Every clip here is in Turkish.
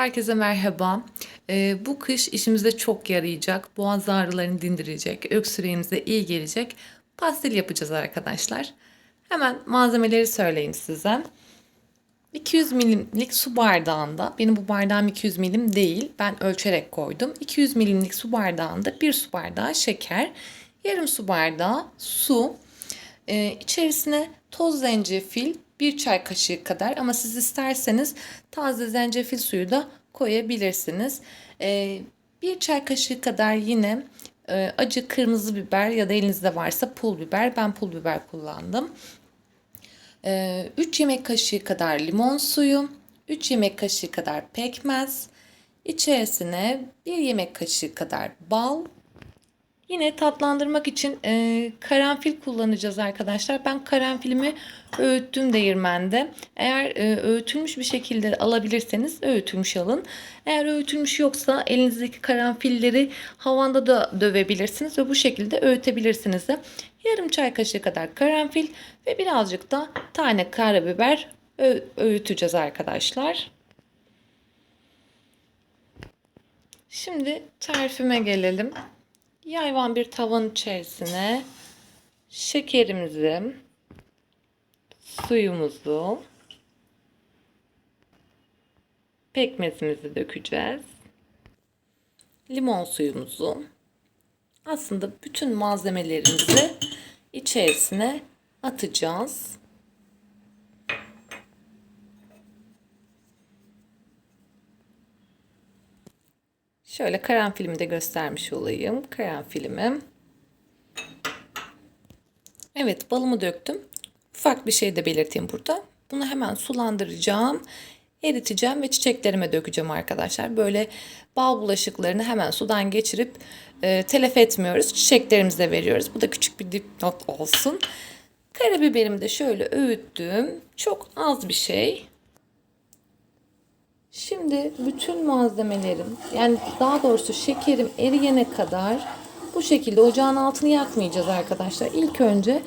Herkese merhaba. Ee, bu kış işimize çok yarayacak, boğaz ağrılarını dindirecek, öksürüğümüze iyi gelecek pastil yapacağız arkadaşlar. Hemen malzemeleri söyleyeyim size. 200 milimlik su bardağında, benim bu bardağım 200 milim değil, ben ölçerek koydum. 200 milimlik su bardağında bir su bardağı şeker, yarım su bardağı su, ee, içerisine toz zencefil, bir çay kaşığı kadar ama siz isterseniz taze zencefil suyu da koyabilirsiniz. Ee, bir çay kaşığı kadar yine e, acı kırmızı biber ya da elinizde varsa pul biber. Ben pul biber kullandım. 3 yemek kaşığı kadar limon suyu, 3 yemek kaşığı kadar pekmez, içerisine 1 yemek kaşığı kadar bal, Yine tatlandırmak için e, karanfil kullanacağız arkadaşlar. Ben karanfilimi öğüttüm değirmende. Eğer e, öğütülmüş bir şekilde alabilirseniz öğütülmüş alın. Eğer öğütülmüş yoksa elinizdeki karanfilleri havanda da dövebilirsiniz ve bu şekilde öğütebilirsiniz de. Yarım çay kaşığı kadar karanfil ve birazcık da tane karabiber öğüteceğiz arkadaşlar. Şimdi tarifime gelelim. Yayvan bir tavanın içerisine şekerimizi, suyumuzu, pekmezimizi dökeceğiz. Limon suyumuzu. Aslında bütün malzemelerimizi içerisine atacağız. Şöyle karanfilimi de göstermiş olayım. Karanfilimi. Evet balımı döktüm. Ufak bir şey de belirteyim burada. Bunu hemen sulandıracağım. Eriteceğim ve çiçeklerime dökeceğim arkadaşlar. Böyle bal bulaşıklarını hemen sudan geçirip e, telef etmiyoruz. Çiçeklerimize veriyoruz. Bu da küçük bir dipnot olsun. Karabiberimi de şöyle öğüttüm. Çok az bir şey. Şimdi bütün malzemelerim yani daha doğrusu şekerim eriyene kadar bu şekilde ocağın altını yakmayacağız arkadaşlar. İlk önce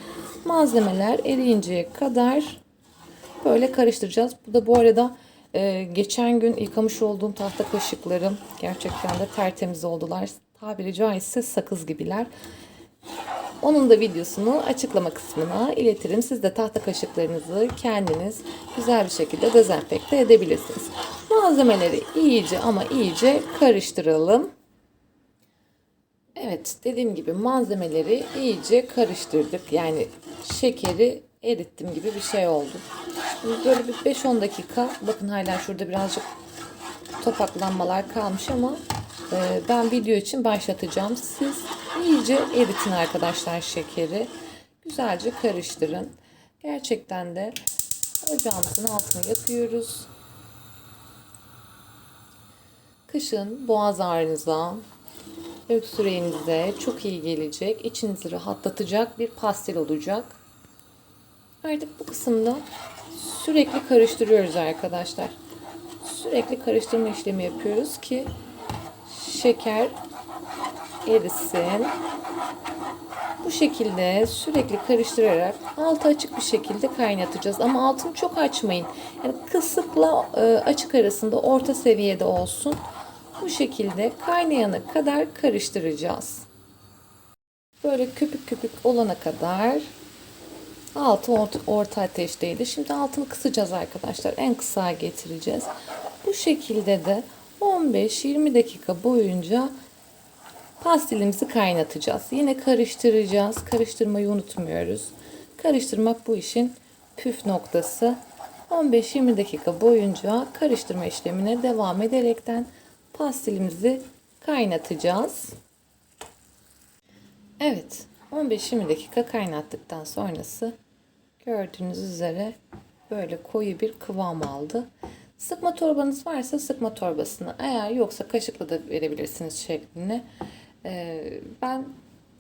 malzemeler eriyinceye kadar böyle karıştıracağız. Bu da bu arada e, geçen gün yıkamış olduğum tahta kaşıklarım gerçekten de tertemiz oldular. Tabiri caizse sakız gibiler. Onun da videosunu açıklama kısmına iletirim. Siz de tahta kaşıklarınızı kendiniz güzel bir şekilde dezenfekte edebilirsiniz. Malzemeleri iyice ama iyice karıştıralım. Evet dediğim gibi malzemeleri iyice karıştırdık. Yani şekeri erittim gibi bir şey oldu. Şimdi böyle bir 5-10 dakika bakın hala şurada birazcık topaklanmalar kalmış ama e, ben video için başlatacağım. Siz iyice eritin arkadaşlar şekeri. Güzelce karıştırın. Gerçekten de ocağımızın altını yakıyoruz. Kışın boğaz ağrınıza, öksürüğünüze çok iyi gelecek, içinizi rahatlatacak bir pastil olacak. Artık bu kısımda sürekli karıştırıyoruz arkadaşlar. Sürekli karıştırma işlemi yapıyoruz ki şeker erisin. Bu şekilde sürekli karıştırarak altı açık bir şekilde kaynatacağız. Ama altını çok açmayın. Yani kısıkla e, açık arasında orta seviyede olsun. Bu şekilde kaynayana kadar karıştıracağız. Böyle köpük köpük olana kadar altı orta, orta ateşteydi. Şimdi altını kısacağız arkadaşlar. En kısa getireceğiz. Bu şekilde de 15-20 dakika boyunca pastilimizi kaynatacağız. Yine karıştıracağız. Karıştırmayı unutmuyoruz. Karıştırmak bu işin püf noktası. 15-20 dakika boyunca karıştırma işlemine devam ederekten pastilimizi kaynatacağız. Evet, 15-20 dakika kaynattıktan sonrası gördüğünüz üzere böyle koyu bir kıvam aldı. Sıkma torbanız varsa sıkma torbasını, eğer yoksa kaşıkla da verebilirsiniz şeklini. Ee, ben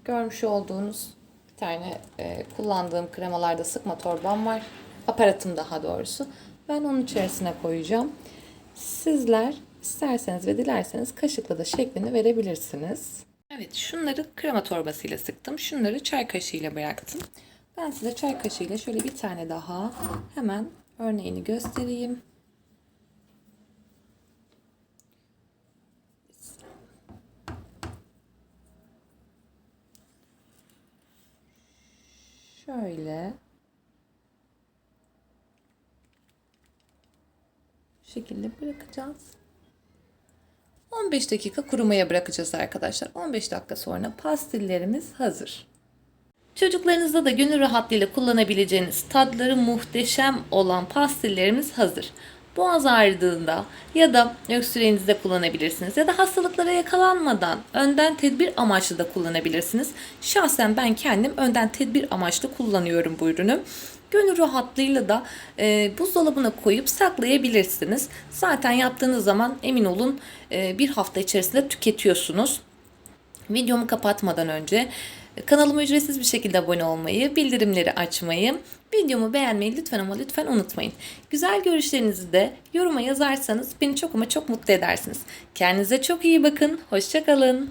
görmüş olduğunuz bir tane e, kullandığım kremalarda sıkma torbam var. Aparatım daha doğrusu. Ben onun içerisine koyacağım. Sizler isterseniz ve dilerseniz kaşıkla da şeklini verebilirsiniz. Evet şunları krema torbasıyla sıktım. Şunları çay kaşığıyla bıraktım. Ben size çay kaşığıyla şöyle bir tane daha hemen örneğini göstereyim. Şöyle şu şekilde bırakacağız. 15 dakika kurumaya bırakacağız arkadaşlar. 15 dakika sonra pastillerimiz hazır. Çocuklarınızda da gönül rahatlığıyla kullanabileceğiniz tadları muhteşem olan pastillerimiz hazır. Boğaz ağrıdığında ya da öksürüğünüzde kullanabilirsiniz ya da hastalıklara yakalanmadan önden tedbir amaçlı da kullanabilirsiniz. Şahsen ben kendim önden tedbir amaçlı kullanıyorum bu ürünü. Gönül rahatlığıyla da e, buzdolabına koyup saklayabilirsiniz. Zaten yaptığınız zaman emin olun e, bir hafta içerisinde tüketiyorsunuz. Videomu kapatmadan önce kanalıma ücretsiz bir şekilde abone olmayı, bildirimleri açmayı, videomu beğenmeyi lütfen ama lütfen unutmayın. Güzel görüşlerinizi de yoruma yazarsanız beni çok ama çok mutlu edersiniz. Kendinize çok iyi bakın. Hoşçakalın.